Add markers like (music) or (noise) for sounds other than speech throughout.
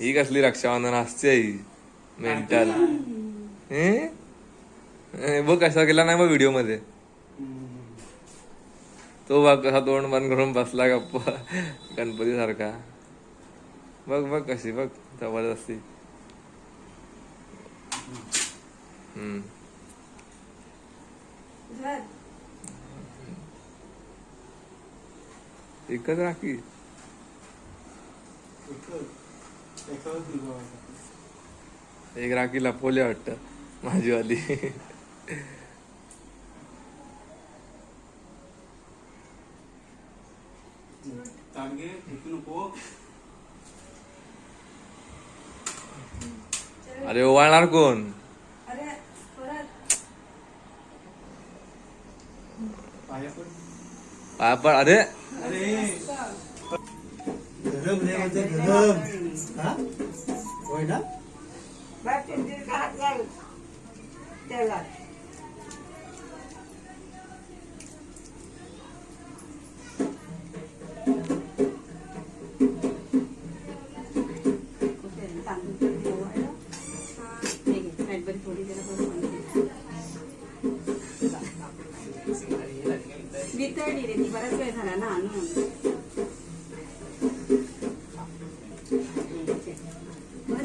ही कसली रक्षाबंधन असते ही मेंटल बघ कसा केला नाही मग व्हिडिओमध्ये तो बघ कसा तोंड बंद करून बसला गप्पा गणपती सारखा बघ बघ कशी बघ जबरदस्ती हम्म एकच राखी एक राखी लपवली वाटत माझीवाली. अरे ओवाळणार कोण? पाया पण अरे अरे गरम रे म्हणजे गरम हा होय ना बरं चिंतील घात घाल त्याला वितळली रे ती बराच वेळ झाला ना आणून अरे ह्याच्या पुन्हा मस्त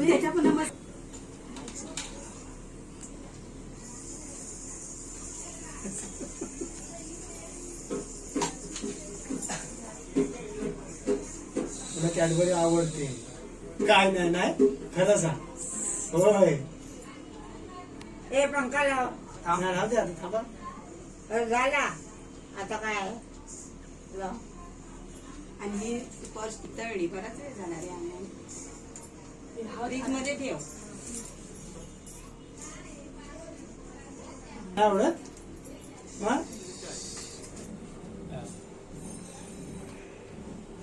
तुला कॅडबरी आवडते. काय नाही नाही? खरं सांग. होय. ए पंखा लाव नाही, राहू दे आता थांबा. अरे झाला आता काय लाव. आणि ही पर्स तळली बराच वेळ झाला रे आणून फ्रीजमध्ये ठेव. नाही आवडत?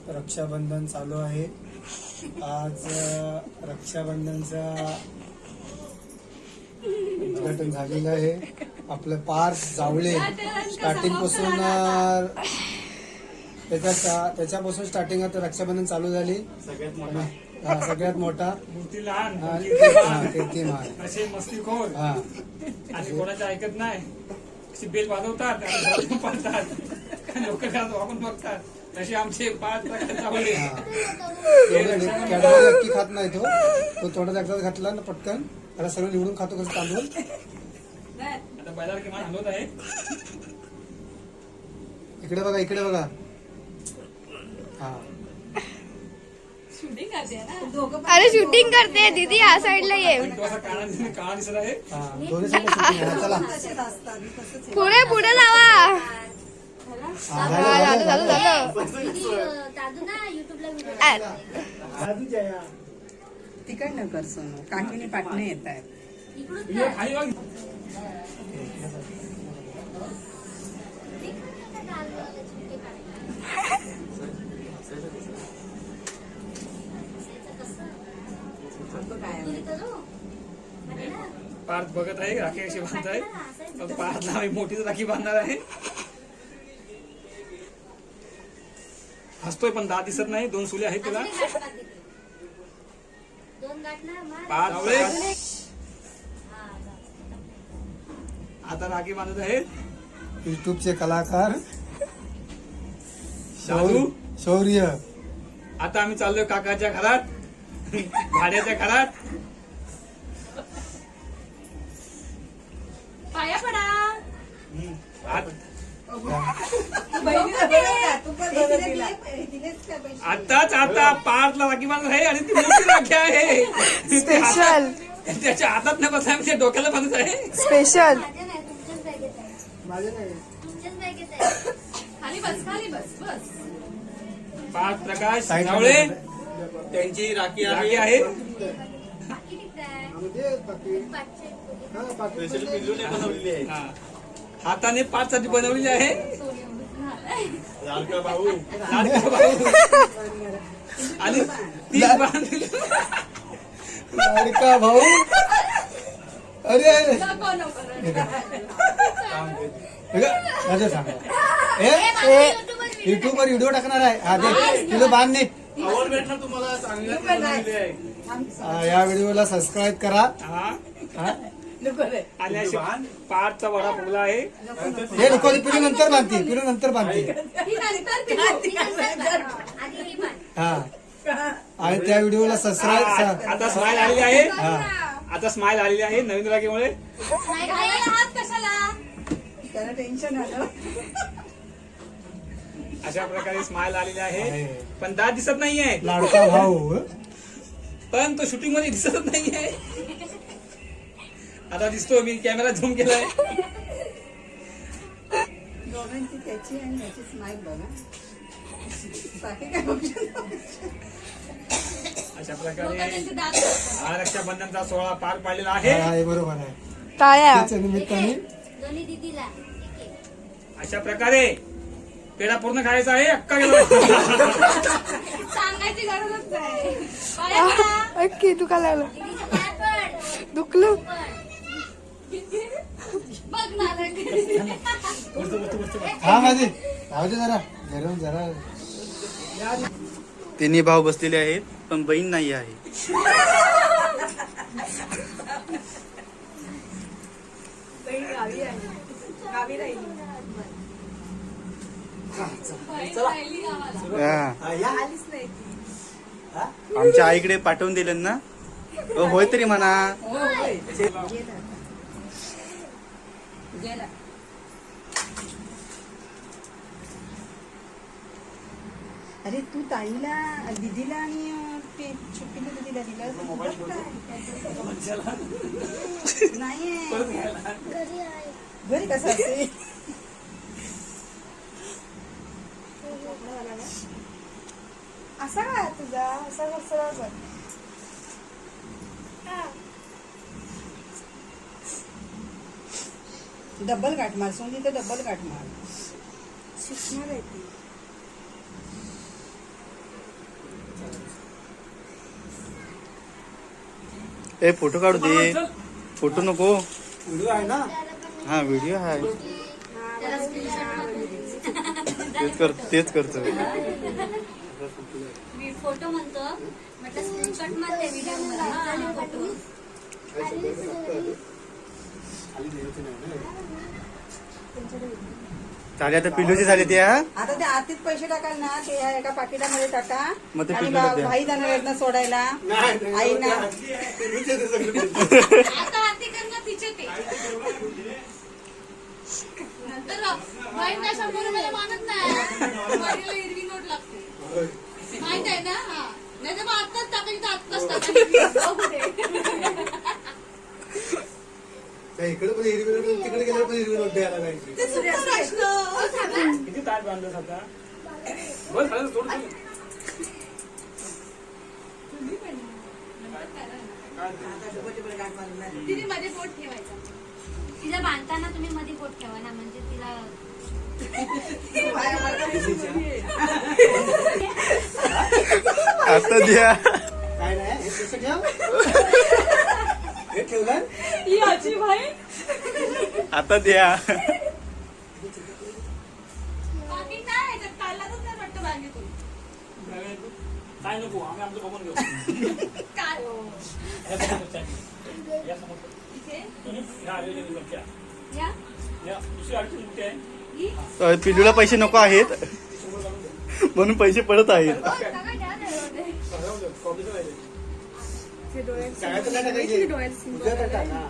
रक्षाबंधन चालू आहे. आज रक्षाबंधनचा उद्घाटन झालेलं आहे. आपलं पार्थ जावळे. स्टार्टिंगपासून त्याच्या त्याच्यापासून स्टार्टिंग आता रक्षाबंधन चालू झाली. सगळ्यात मोठा. हा, सगळ्यात मोठा मूर्ती लहान. लहान. कीर्तिमान असे मस्तीखोर हा. आणि कोणाचं ऐकत नाही. अशी बेल वाजवतात आणि पाडतात. लोक वापरून बघतात. तसे आमचे पाच अक्की खात नाही तो. तो तोंडात एकदा घातला ना पटकन. त्याला सगळं निवडून खातो कसं तांदूळ. आता बैलाला किमान हलवत आहे. इकडे बघा इकडे बघा. हा. अरे शूटिंग करते दीदी या साईडला ये. हा. पुढे पुढे हा, झालं, झालं. तिकडनं कर सोनू. काकीने पाटणे येत आहेत इकडून ये खाली बघ काय पार्थ बघत आहे राखी कशी बांधत आहे. पार्थला आम्ही मोठीच राखी बांधणार आहे. हसतोय पण दात दिसत नाही दोन सुले आहेत हा, जा. आता राखी बांधत आहेत युट्यूबचे कलाकार. शालू शौर्य. आता आम्ही चाललोय काकाच्या घरात भाड्याच्या घरात. पाया पडा? आताच आता पार्थला राखी बांधत आहे आणि ती मोठी राखी आहे. स्पेशल त्याच्या हातात न बसला त्या डोक्याला बांधत आहे. स्पेशल माझ्या नाही तुमच्याच बॅगेत आहे. माझे नाही. तुमच्याच बॅगेत आहे. खाली बस खाली बस बस. पार्थ प्रकाश बघा. त्यांची राखी राखी आहे. स्पेशल पिल्लूने बनवलेली आहे. हा. हाताने पाच साठी बनवलेली आहे भाऊ. लाडका भाऊ. आणि ती बांधलेली. लाडका भाऊ. अरे हे का? माझं सांगा. ए युट्यूब वर व्हिडिओ टाकणार आहे. हा दे. तुझं बांध नीट. आवड भेटणार तुम्हाला चांगल्या नको नाही. बनवलेली आहे अं, या व्हिडिओला सबस्क्राईब करा. हा. हा? आणि अशी पारचा वडा फुगला आहे. हे नको पिढी नंतर बांधतील पिढी नंतर बांधतील. ही ही. हा आणि त्या व्हिडिओला सबस्क्राईब आता स्माइल आलेली आहे. हा. आता स्माइल आलेली आहे नवीन त्याला टेन्शन आलं. अशा प्रकारे स्माइल आलेली आहे. आहे. पण दात दिसत नाहीये. लाडका भाऊ. पण तो शूटिंगमध्ये दिसत नाहीये. आता दिसतो मी कॅमेरा झूम केलाय. दोघांची त्याची आणि याची स्माईल बघा. बाकी काय बघू अशा प्रकारे. हा रक्षाबंधनचा सोहळा पार पाडलेला हा, आहे बरोबर आहे. टाळ्या. त्याच्या निमित्ताने दोन्ही दीदीला. ठीक आहे. अशा प्रकारे पेढा पूर्ण खायचा आहे अक्का गेला सांगायची गरजच नाही. पाया पडा. तू काय लागलं. दीदीच्या पाया पड. दुखलं पण. बघ ना हा माझी. राहू दे जरा. गरम जरा. तिन्ही भाऊ बसलेले आहेत पण बहीण नाही आहे. हा. आमच्या आईकडे पाठवून दिलं ना. अ, होय तरी म्हणा. अरे तू ताईला दिदीला आणि ते छोटीला दिदीला दिलं नाही घरी आहे. घरी कसं असते असा काय तुझा? असा कर डबल गाठ मार. सोनी तर डबल गाठ मार. शिकणार आहे ती. ए फोटो काढू दे. फोटो नको. व्हिडिओ आहे ना? हा व्हिडिओ आहे. तेच कर तेच करतो. मी फोटो म्हणतो. म्हटलं स्क्रीनशॉट मारते व्हिडिओ फोटो चालेल आता पिल्लूचे झाले ते हा? आता ते आतीत पैसे टाकाल ना ते ह्या एका पाकिटामध्ये टाका. मग ते आणि पिल्लूला बा- द्या. भाई जाणार आहेत ना. सोडायला आईना आता हाती करणं तिचे ते. नंतर वाईट नाही शंभर रुपयाला मानत नाही. वाईला हिरवी नोट लागते. माहीत आहे ना? हा. नाही तर मग आत्ताच टाकायची तर आत्ताच टाकायची बघू (laughs) दे. इकडे पण हिरवी नोट तिकडे गेल्यावर पण हिरवी नोट द्यायला ते. किती ताट बांधलं आता? बस झालं सोड तू. तिने मध्ये पोट ठेवायचं. तिला बांधताना तुम्ही मध्ये पोट ठेवा ना म्हणजे तिला आता द्या. काय नाही हे कसं ठेव? हे ठेवलं ही आजी भाई आता द्या. काय नको आम्ही आमचं बघून घेऊ. काय? हो. ही? पैसे नको आहेत. म्हणून पैसे पडत आहेत. हा.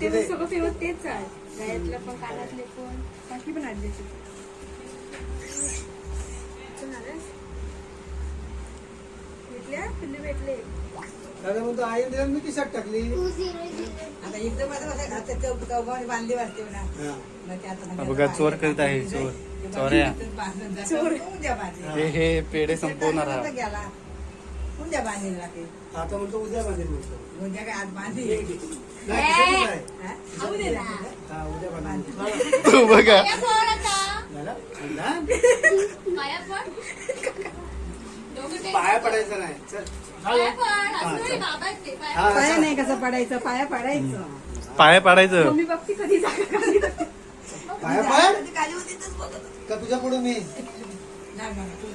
ते- सगळं तेच आहे गळ्यातलं पण कानातले पण. बाकी पण आणले भेटल्या? पिल्लू भेटले. दादा म्हणतो आई दिला मी खिशात टाकली. आता एकदम आता बांधली वाटते ना बघा, चोर करीत आहे, चोर. चोऱ्या. चोर बांधेल हे हे पेढे संपवणार गेला. उद्या बांधेल राखे आता म्हणतो उद्या बांधेल म्हणतो. उद्या काय आज बांधेल? नाही, खिशातच आहे. हा? खाऊ दे ना. हा, उद्या बांधेल. तू बघा. पाया पड आता. झालं? ना? पाया पड दोघं ते- पाया पडायचं नाही. चल. पाया पड. असं थोडी बाबा आहेत ते पाया हा, पाया असं. नाही कसं पडायचं? पाया पडायचं. पाया पाडायचं. मी बघती कधी जागा पाया पड. खाली होती तर बघत होती. का तुझ्या पुढे मी नाही, नाही, तू